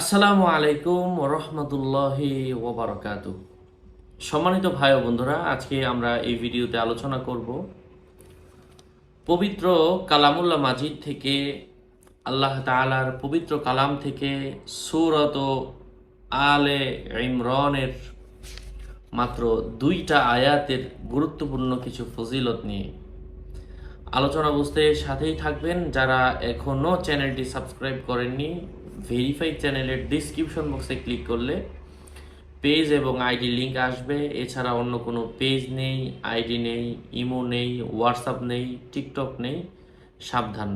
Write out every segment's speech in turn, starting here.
আসসালামু আলাইকুম রহমতুল্লাহি ওবরাকাতু সম্মানিত ভাই ও বন্ধুরা, আজকে আমরা এই ভিডিওতে আলোচনা করব পবিত্র কালামুল্লাহ মাজিদ থেকে, আল্লাহ তাআলার পবিত্র কালাম থেকে সুরত আলে ইমরনের মাত্র দুইটা আয়াতের গুরুত্বপূর্ণ কিছু ফজিলত নিয়ে আলোচনা বুঝতে সাথেই থাকবেন। যারা এখনও চ্যানেলটি সাবস্ক্রাইব করেননি ভেরিফাইড চ্যানেলের ডিসক্রিপশন বক্সে ক্লিক করলে পেজ এবং আইডি লিঙ্ক আসবে। এছাড়া অন্য কোনো পেজ নেই আইডি নেই ইমো নেই হোয়াটসঅ্যাপ নেই টিকটক নেই। সাবধান।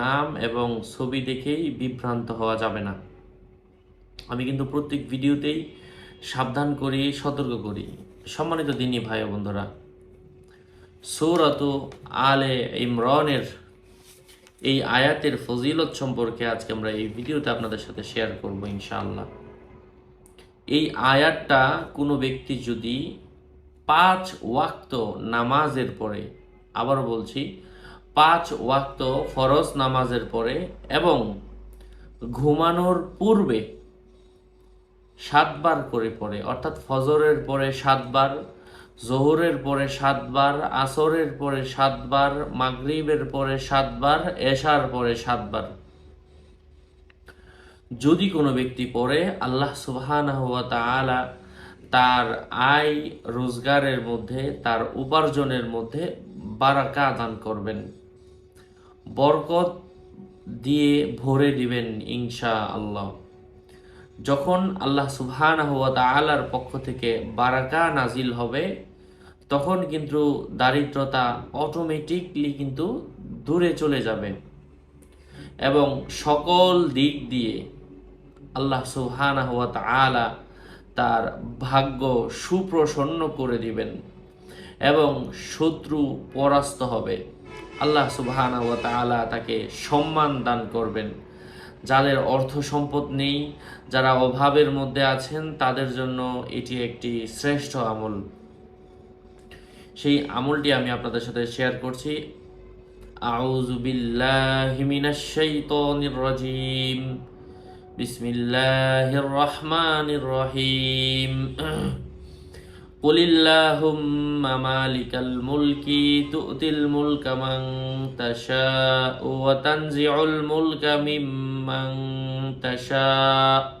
নাম এবং ছবি দেখেই বিভ্রান্ত হওয়া যাবে না। আমি কিন্তু প্রত্যেক ভিডিওতেই সাবধান করি, সতর্ক করি। সম্মানিত দিনী ভাই বন্ধুরা, সৌরত আলে ইমরনের এই আয়াতের ফজিলত সম্পর্কে আজকে আমরা এই ভিডিওতে আপনাদের সাথে শেয়ার করব ইনশাআল্লাহ। এই আয়াতটা কোনো ব্যক্তি যদি পাঁচ ওয়াক্ত নামাজের পরে, আবারও বলছি, পাঁচ ওয়াক্ত ফরজ নামাজের পরে এবং ঘুমানোর পূর্বে সাতবার করে পড়ে, অর্থাৎ ফজরের পরে সাতবার জোহরের পরে সাতবার, আসরের পরে সাতবার, মাগরিবের পরে সাতবার, এশার পরে সাতবার। যদি কোনো ব্যক্তি পড়ে, আল্লাহ সুবহানাহু ওয়া তাআলা তার আয় রোজগারের মধ্যে, তার উপার্জনের মধ্যে বারাকা দান করবেন। বরকত দিয়ে ভরে দিবেন ইনশা আল্লাহ যখন আল্লাহ সুবহানাহু ওয়া তাআলার পক্ষ থেকে বারাকা নাজিল হবে তখন কিন্তু দারিদ্রতা অটোমেটিকলি কিন্তু দূরে চলে যাবে। এবং সকল দিক দিয়ে আল্লাহ সুবহানাহু ওয়া তাআলা তার ভাগ্য সুপ্রসন্ন করে দিবেন এবং শত্রু পরাস্ত হবে। আল্লাহ সুবহানাহু ওয়া তাআলা তাকে সম্মান দান করবেন। যাদের অর্থ সম্পদ নেই, যারা অভাবের মধ্যে আছেন, তাদের জন্য এটি একটি শ্রেষ্ঠ আমল। সেই আমলটি আমি আপনাদের সাথে শেয়ার করছি আউযু বিল্লাহি মিনাশ শাইতানির রাজিম বিসমিল্লাহির রহমানির রহিম قل اللهم مالك الملك تؤتي الملك من تشاء وتنزع الملك ممن تشاء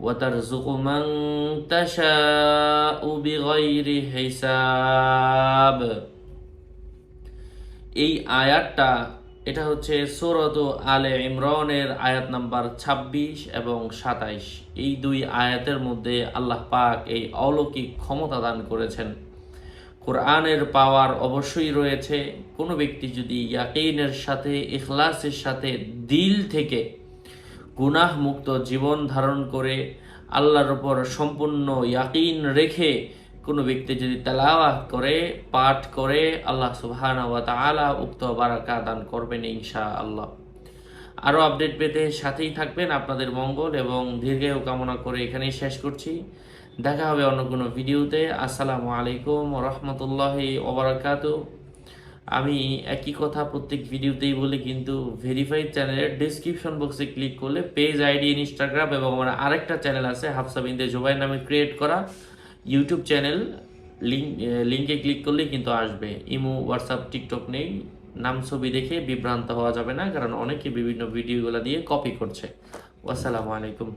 وترزق من تشاء بغير حساب এই আয়াতটা এটা হচ্ছে সৌরত আলে ইমরনের আয়াত নাম্বার ২৬ এবং সাতাইশ এই দুই আয়াতের মধ্যে আল্লাহ পাক এই অলৌকিক ক্ষমতা দান করেছেন কোরআনের পাওয়ার অবশ্যই রয়েছে কোনো ব্যক্তি যদি ইয়াকিনের সাথে ইখলাসের সাথে দিল থেকে গুনাহ মুক্ত জীবন ধারণ করে আল্লাহর ওপর সম্পূর্ণ ইয়াকিন রেখে কোনো ব্যক্তি যদি তেলাওয়াত করে, পাঠ করে, আল্লাহ সুবহান উক্ত বারাকা দান করবেন ইনশা আল্লাহ আরও আপডেট পেতে সাথেই থাকবেন আপনাদের মঙ্গল এবং দীর্ঘায়ু কামনা করে এখানেই শেষ করছি। দেখা হবে অন্য কোনো ভিডিওতে। আসসালামু আলাইকুম রহমতুল্লাহি ওবরাকাতু আমি একই কথা প্রত্যেক ভিডিওতেই বলি, কিন্তু ভেরিফাইড চ্যানেলের ডিসক্রিপশন বক্সে ক্লিক করলে পেজ আইডি ইনস্টাগ্রাম এবং আমার আরেকটা চ্যানেল আছে হাফসা বিন্দে জোবাই নামে ক্রিয়েট করা। ইউটিউব চ্যানেল লিঙ্ক লিঙ্কে ক্লিক করলেই কিন্তু আসবে। ইমো হোয়াটসঅ্যাপ টিকটক নেই। নাম, ছবি দেখে বিভ্রান্ত হওয়া যাবে না, কারণ অনেকে বিভিন্ন ভিডিওগুলো দিয়ে কপি করছে। আসসালামু আলাইকুম।